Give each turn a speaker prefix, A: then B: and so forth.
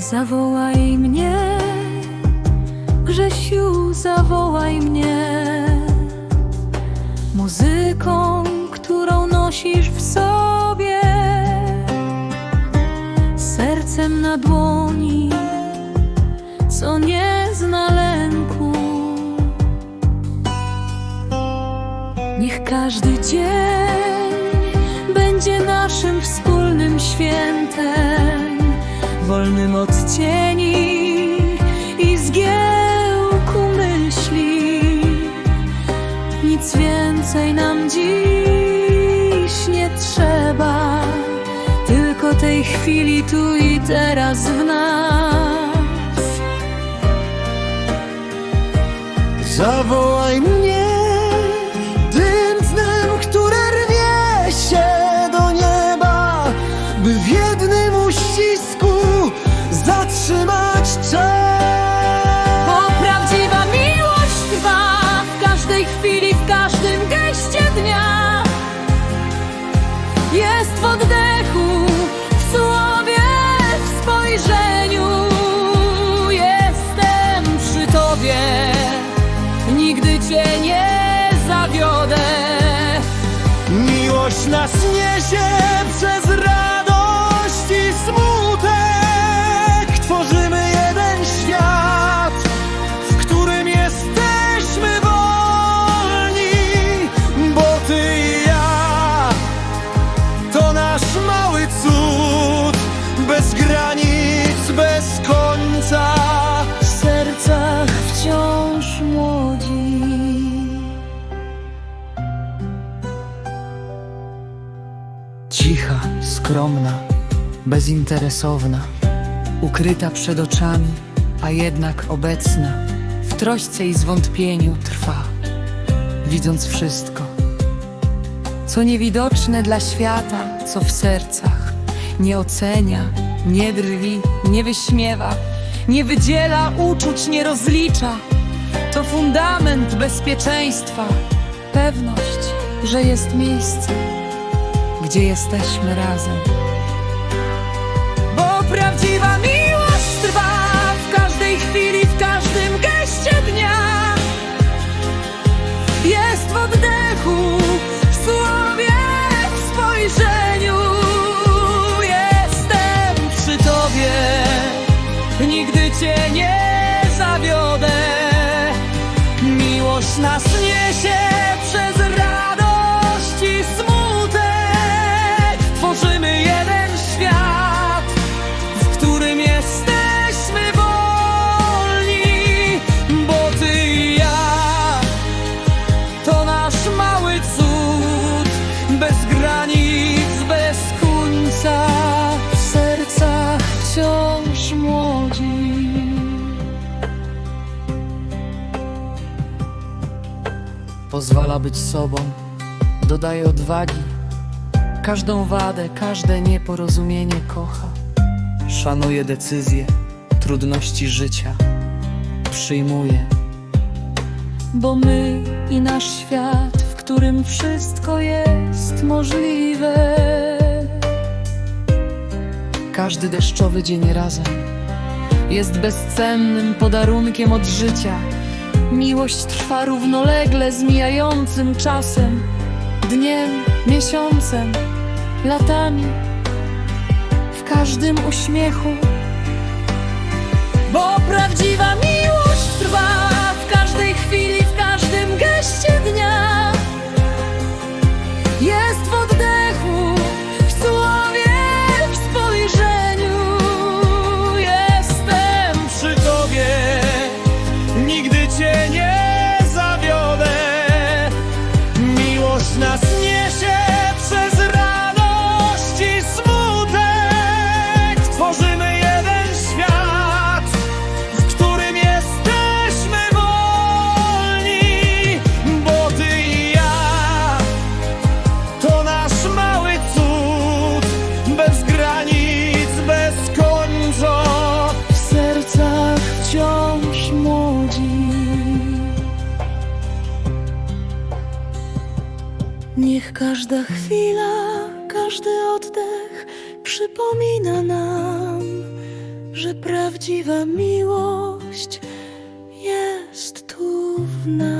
A: Zawołaj mnie, Grzesiu, zawołaj mnie. Muzyką, którą nosisz w sobie, sercem na dłoni, co nie zna lęku. Niech każdy dzień wolnym od cieni i zgiełku myśli. Nic więcej nam dziś nie trzeba, tylko tej chwili tu i teraz w nas.
B: Zawołaj mnie
A: Jest w oddechu, w słowie, w spojrzeniu. Jestem przy tobie, nigdy cię nie zawiodę.
B: Miłość nas niesie przez radość
C: Cicha, skromna, bezinteresowna, ukryta przed oczami, a jednak obecna, w trośce i zwątpieniu trwa, widząc wszystko, co niewidoczne dla świata, co w sercach, nie ocenia, nie drwi, nie wyśmiewa, nie wydziela uczuć, nie rozlicza. To fundament bezpieczeństwa, pewność, że jest miejsce gdzie jesteśmy razem. Bo prawdziwa miłość trwa w każdej chwili, w każdym geście dnia. Jest w oddechu, w słowie, w spojrzeniu. Jestem przy tobie, nigdy cię nie zawiodę. Miłość nas Pozwala być sobą, dodaje odwagi. Każdą wadę, każde nieporozumienie kocha. Szanuje decyzje, trudności życia. Przyjmuje. Bo my i nasz świat, w którym wszystko jest możliwe. Każdy deszczowy dzień razem jest bezcennym podarunkiem od życia. Miłość trwa równolegle z mijającym czasem, dniem, miesiącem, latami, w każdym uśmiechu. Bo prawdziwa miłość trwa w każdej chwili, w każdym geście dnia. Jest
A: Niech każda chwila, każdy oddech przypomina nam,
C: że prawdziwa miłość jest tu w nas